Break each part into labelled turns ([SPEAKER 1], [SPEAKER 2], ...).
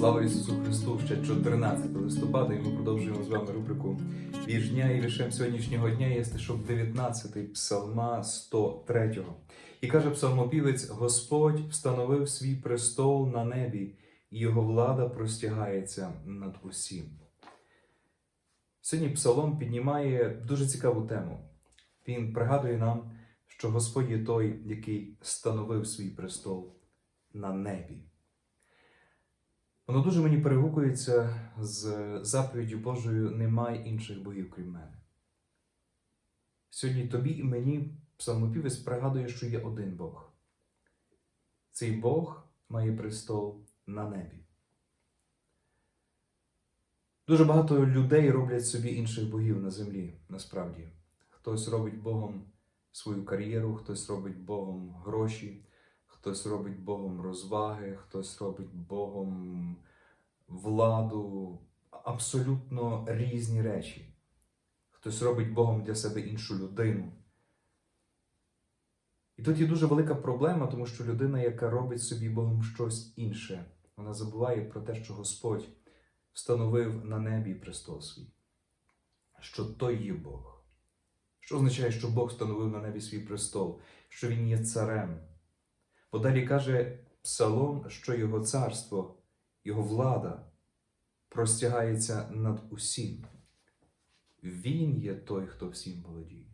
[SPEAKER 1] Слава Ісусу Христу! Ще 14 листопада, і ми продовжуємо з вами рубрику «Вірш дня» і віршем сьогоднішнього дня є стишок 19 псалма 103. І каже псалмопівець: Господь встановив свій престол на небі, і його влада простягається над усім. Сьогодні псалом піднімає дуже цікаву тему. Він пригадує нам, що Господь є той, який становив свій престол на небі. Воно дуже мені перегукується з заповіддю Божою немає інших богів, крім мене. Сьогодні тобі і мені псалмопівець пригадує, що є один Бог. Цей Бог має престол на небі. Дуже багато людей роблять собі інших богів на землі, насправді. Хтось робить Богом свою кар'єру, хтось робить Богом гроші, хтось робить Богом розваги, хтось робить Богом владу, абсолютно різні речі. Хтось робить Богом для себе іншу людину. І тут є дуже велика проблема, тому що людина, яка робить собі Богом щось інше, вона забуває про те, що Господь встановив на небі престол свій, що той є Бог. Що означає, що Бог встановив на небі свій престол, що Він є царем. Бо далі каже Псалом, що Його царство, Його влада простягається над усім. Він є той, хто всім володіє.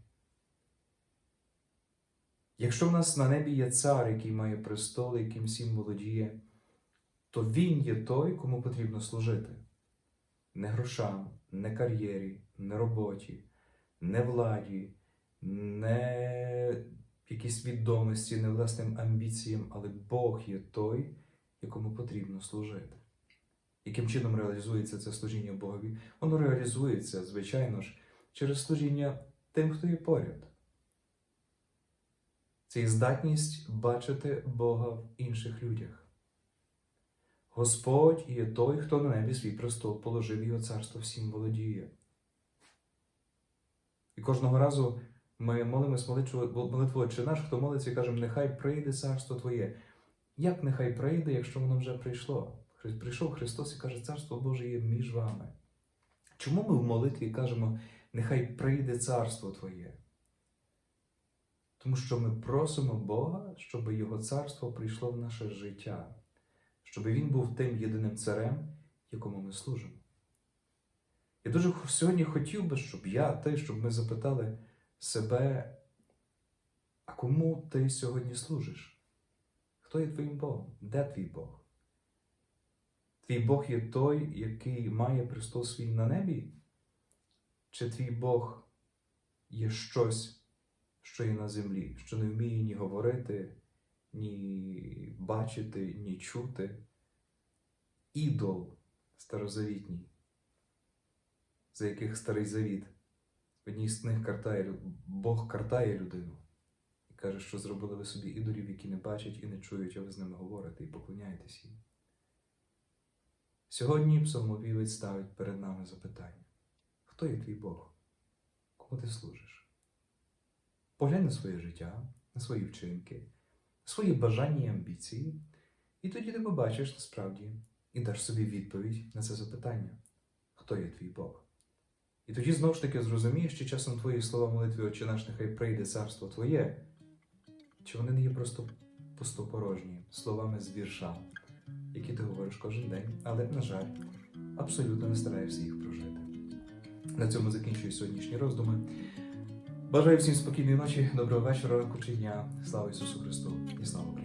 [SPEAKER 1] Якщо в нас на небі є цар, який має престол, яким всім володіє, то він є той, кому потрібно служити. Не грошам, не кар'єрі, не роботі, не владі, не якійсь відомості, не власним амбіціям, але Бог є той, якому потрібно служити. Яким чином реалізується це служіння Богові? Воно реалізується, звичайно ж, через служіння тим, хто є поряд. Це і здатність бачити Бога в інших людях. Господь є той, хто на небі свій престол положив його царство всім володіє. І кожного разу ми молимось молитву, «Отче наш, хто молиться і кажемо, нехай прийде царство Твоє. Як нехай прийде, якщо воно вже прийшло? Прийшов Христос і каже, царство Боже є між вами. Чому ми в молитві кажемо, нехай прийде царство Твоє? Тому що ми просимо Бога, щоб Його царство прийшло в наше життя, щоб Він був тим єдиним царем, якому ми служимо. Я дуже сьогодні хотів би, щоб я, ти, щоб ми запитали себе, а кому ти сьогодні служиш? Хто є твоїм Богом? Де твій Бог? Твій Бог є той, який має престол свій на небі? Чи твій Бог є щось, що є на землі, що не вміє ні говорити, ні бачити, ні чути? Ідол старозавітній, за яких старий завіт. В одній з книг картає, Бог картає людину і каже, що зробили ви собі ідолів, які не бачать і не чують, а ви з ними говорите і поклоняєтесь їм. Сьогодні псалмопівець ставить перед нами запитання: хто є твій Бог? Кому ти служиш? Поглянь на своє життя, на свої вчинки, на свої бажання і амбіції, і тоді ти побачиш насправді і даш собі відповідь на це запитання: хто є твій Бог? І тоді знову ж таки зрозумієш, що часом твої слова молитви «Отче наш, нехай прийде царство Твоє, чи вони не є просто пустопорожні словами з вірша, які ти говориш кожен день, але, на жаль, абсолютно не стараєшся їх прожити. На цьому закінчую сьогоднішні роздуми. Бажаю всім спокійної ночі, доброго вечора, ранку чи дня. Слава Ісусу Христу і слава